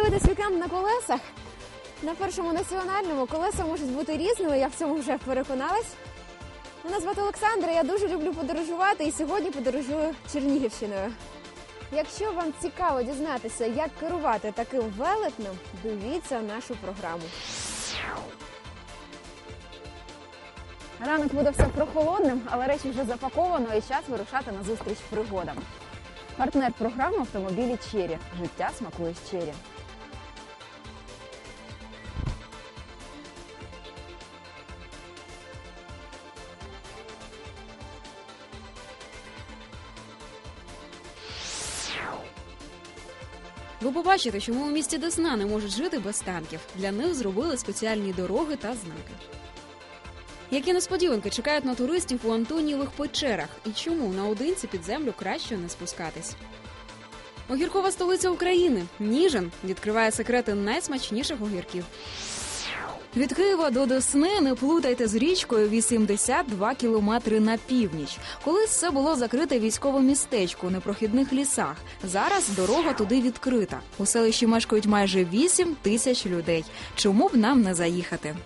вікенд на колесах. На першому національному колеса можуть бути різними, я в цьому вже переконалась. Мене звати Олександра, я дуже люблю подорожувати і сьогодні подорожую Чернігівщиною. Якщо вам цікаво дізнатися, як керувати таким велетнем, дивіться нашу програму. Ранок буде все прохолодним, але речі вже запаковано і час вирушати на зустріч пригодам. Партнер програми автомобілі Чері. Життя смакує з Чері. Ви побачите, чому у місті Десна не можуть жити без танків. Для них зробили спеціальні дороги та знаки. Які несподіванки чекають на туристів у Антонієвих печерах і чому наодинці під землю краще не спускатись? Огіркова столиця України Ніжин відкриває секрети найсмачніших огірків. Від Києва до Десни не плутайте з річкою 82 кілометри на північ. Колись це було закрите військове містечко у непрохідних лісах. Зараз дорога туди відкрита. У селищі мешкають майже 8 тисяч людей. Чому б нам не заїхати?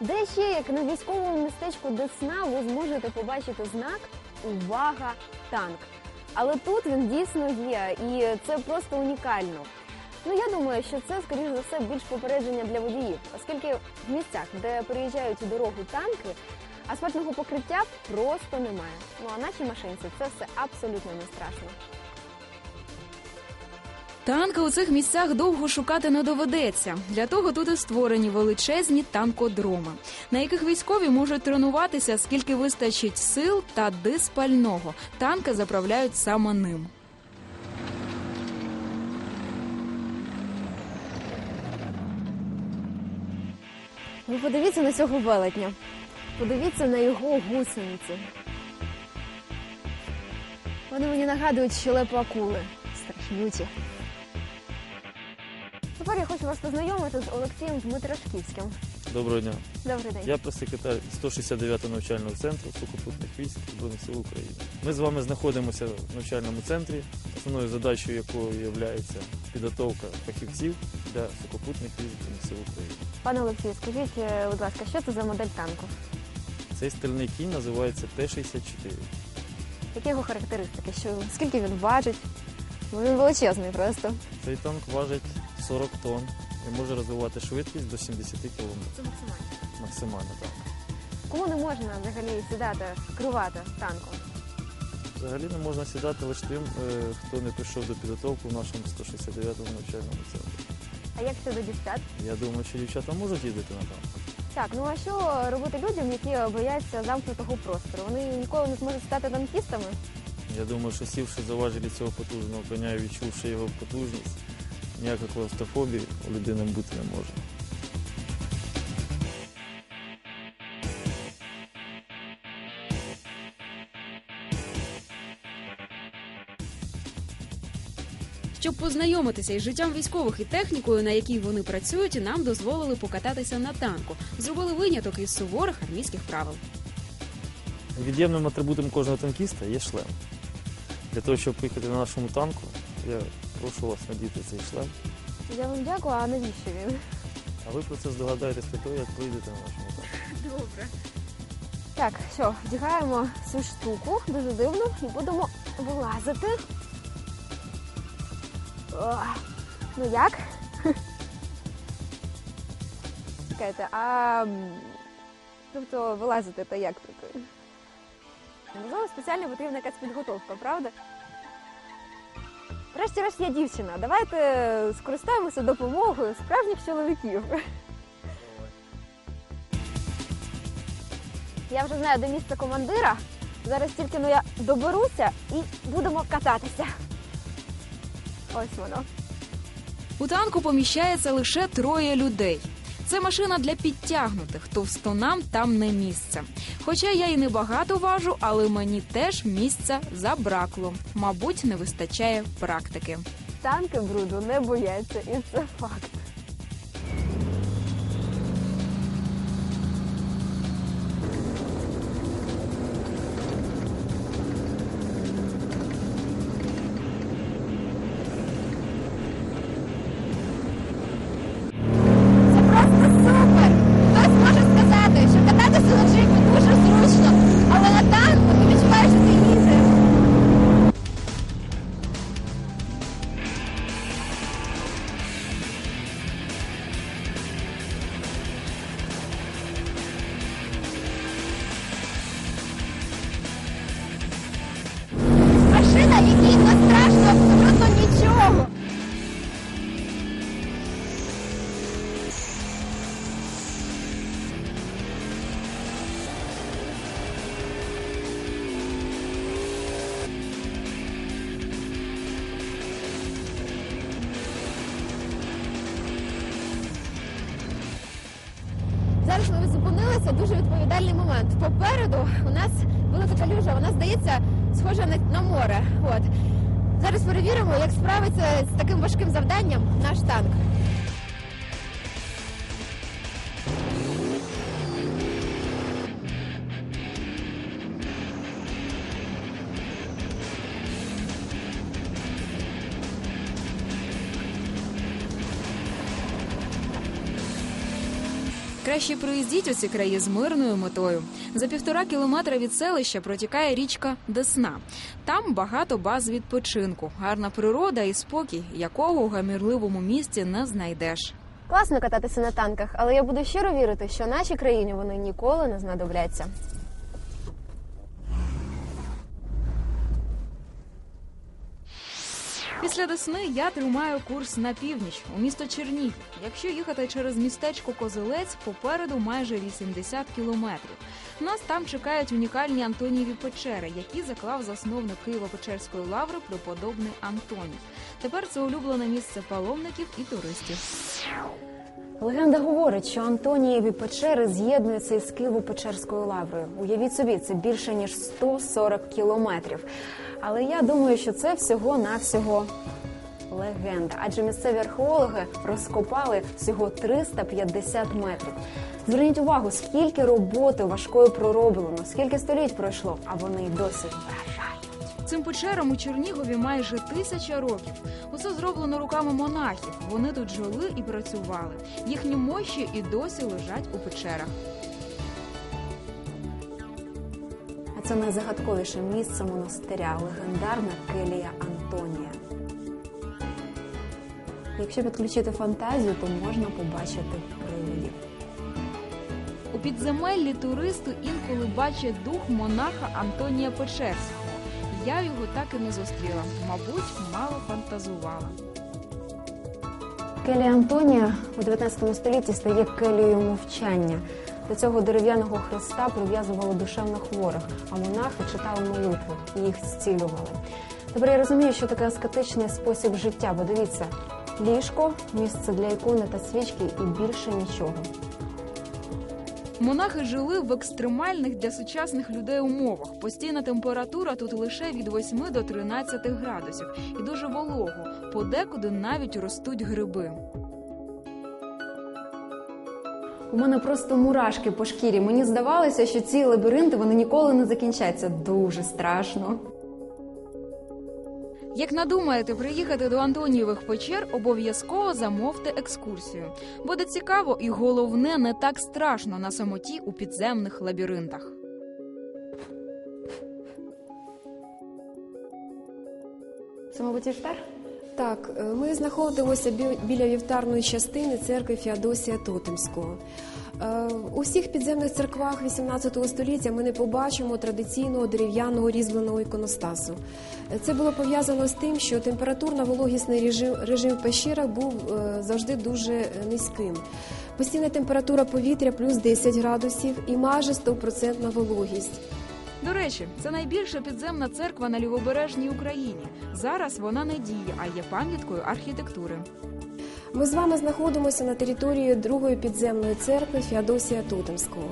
Де ще, як на військовому містечку Десна, ви зможете побачити знак Увага! Танк. Але тут він дійсно є, і це просто унікально. Ну я думаю, що це, скоріш за все, більш попередження для водіїв, оскільки в місцях, де переїжджають у дорогу танки, асфальтного покриття просто немає. Ну а нашій машинці це все абсолютно не страшно. Танки у цих місцях довго шукати не доведеться. Для того тут і створені величезні танкодроми, на яких військові можуть тренуватися, скільки вистачить сил та диспального. Танки заправляють саме ним. Ви подивіться на цього велетня. Подивіться на його гусениці. Вони мені нагадують щелепу акули. Страшнюті. Тепер я хочу вас познайомити з Олексієм Дмитрашківським. Доброго дня. Добрий день. Я прес-секретар 169-го навчального центру сухопутних військ Збройних сил України. Ми з вами знаходимося в навчальному центрі, основною задачею якої є підготовка фахівців для сухопутних військ Збройних сил України. Пане Олексію, скажіть, е, будь ласка, що це за модель танку? Цей стрільний кінь називається Т-64. Які його характеристики? Що, скільки він важить? Ну, він величезний просто. Цей танк важить 40 тонн і може розвивати швидкість до 70 км. Це максимально. Максимально так. Кому не можна взагалі сідати, керувати танком? Взагалі не можна сідати лише тим, е, хто не прийшов до підготовки в нашому 169-му навчальному центрі. А як щодо дівчат? Я думаю, що дівчата можуть їздити на танку. Так, ну а що робити людям, які бояться замкнутого простору? Вони ніколи не зможуть стати танкістами? Я думаю, що сівши за важелі цього потужного коня і відчувши його потужність, ніякої клаустрофобії у людини бути не може. Щоб познайомитися із життям військових і технікою, на якій вони працюють, нам дозволили покататися на танку. Зробили виняток із суворих армійських правил. Від'ємним атрибутом кожного танкіста є шлем. Для того, щоб поїхати на нашому танку, я прошу вас надіти цей шлем. Я вам дякую, а навіщо він? А ви про це здогадаєтесь після того, як поїдете на нашому танку. Добре. Так, що, вдягаємо цю штуку, дуже дивно, і будемо вилазити. О, ну як? Чекайте, а тобто вилазити то як тут? Можливо, спеціально потрібна якась підготовка, правда? Врешті-решт я дівчина. Давайте скористаємося допомогою справжніх чоловіків. Я вже знаю, де місце командира. Зараз тільки ну, я доберуся і будемо кататися. Ось воно. У танку поміщається лише троє людей. Це машина для підтягнутих, товстонам там не місце. Хоча я і не багато важу, але мені теж місця забракло. Мабуть, не вистачає практики. Танки бруду не бояться, і це факт. Зараз ми зупинилися. Дуже відповідальний момент. Попереду у нас велика калюжа. Вона здається схожа на, на море. От зараз перевіримо, як справиться з таким важким завданням наш танк. Краще проїздіть у ці краї з мирною метою. За півтора кілометра від селища протікає річка Десна. Там багато баз відпочинку, гарна природа і спокій, якого у гамірливому місті не знайдеш. Класно кататися на танках, але я буду щиро вірити, що нашій країні вони ніколи не знадобляться. Після Десни я тримаю курс на північ у місто Чернігів. Якщо їхати через містечко Козелець, попереду майже 80 кілометрів. Нас там чекають унікальні Антонієві печери, які заклав засновник Києво-Печерської лаври преподобний Антоній. Тепер це улюблене місце паломників і туристів. Легенда говорить, що Антонієві печери з'єднуються із Києво-Печерською лаврою. Уявіть собі, це більше ніж 140 кілометрів. Але я думаю, що це всього навсього легенда, адже місцеві археологи розкопали всього 350 метрів. Зверніть увагу, скільки роботи важкої пророблено, скільки століть пройшло, а вони й досі. Цим печерам у Чернігові майже тисяча років. Усе зроблено руками монахів. Вони тут жили і працювали. Їхні мощі і досі лежать у печерах. А це найзагадковіше місце монастиря, легендарна келія Антонія. Якщо підключити фантазію, то можна побачити привидів. У підземеллі туристи інколи бачать дух монаха Антонія Печерського. Я його так і не зустріла. Мабуть, мало фантазувала. Келія Антонія у 19 столітті стає келією мовчання. До цього дерев'яного хреста прив'язували душевно хворих, а монахи читали молитви і їх зцілювали. Тепер я розумію, що таке аскетичний спосіб життя, бо дивіться, ліжко, місце для ікони та свічки і більше нічого. Монахи жили в екстремальних для сучасних людей умовах. Постійна температура тут лише від 8 до 13 градусів і дуже волого. Подекуди навіть ростуть гриби. У мене просто мурашки по шкірі. Мені здавалося, що ці лабіринти вони ніколи не закінчаться. Дуже страшно. Як надумаєте приїхати до Антонієвих печер, обов'язково замовте екскурсію. Буде цікаво і головне не так страшно на самоті у підземних лабіринтах. Це, мабуть, іштар? Так, е, ми знаходимося бі- біля вівтарної частини церкви Феодосія Тотемського. Е, У всіх підземних церквах XVIII століття ми не побачимо традиційного дерев'яного різьбленого іконостасу. Е, Це було пов'язано з тим, що температурно-вологісний режим, режим в пещерах був завжди дуже низьким. Постійна температура повітря плюс 10 градусів і майже 100% вологість. До речі, це найбільша підземна церква на лівобережній Україні. Зараз вона не діє, а є пам'яткою архітектури. Ми з вами знаходимося на території другої підземної церкви Феодосія Тотемського.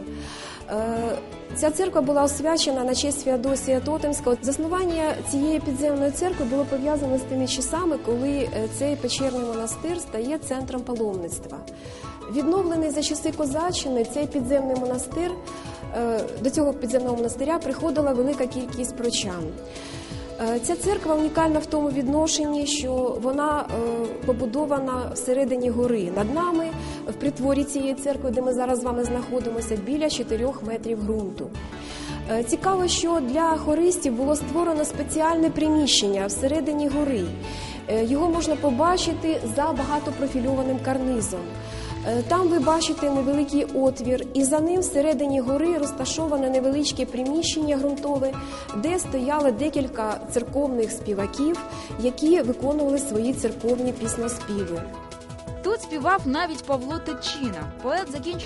Е, Ця церква була освячена на честь Феодосія Тотемського. Заснування цієї підземної церкви було пов'язане з тими часами, коли е, цей печерний монастир стає центром паломництва. Відновлений за часи Козаччини, цей підземний монастир до цього підземного монастиря приходила велика кількість прочан. Е, Ця церква унікальна в тому відношенні, що вона е, побудована всередині гори. Над нами в притворі цієї церкви, де ми зараз з вами знаходимося, біля 4 метрів ґрунту. Е, Цікаво, що для хористів було створено спеціальне приміщення всередині гори. Е, Його можна побачити за багатопрофільованим карнизом. Е, Там ви бачите невеликий отвір, і за ним всередині гори розташоване невеличке приміщення ґрунтове, де стояли декілька церковних співаків, які виконували свої церковні пісноспіви. Тут співав навіть Павло Тичина. Поет закінчив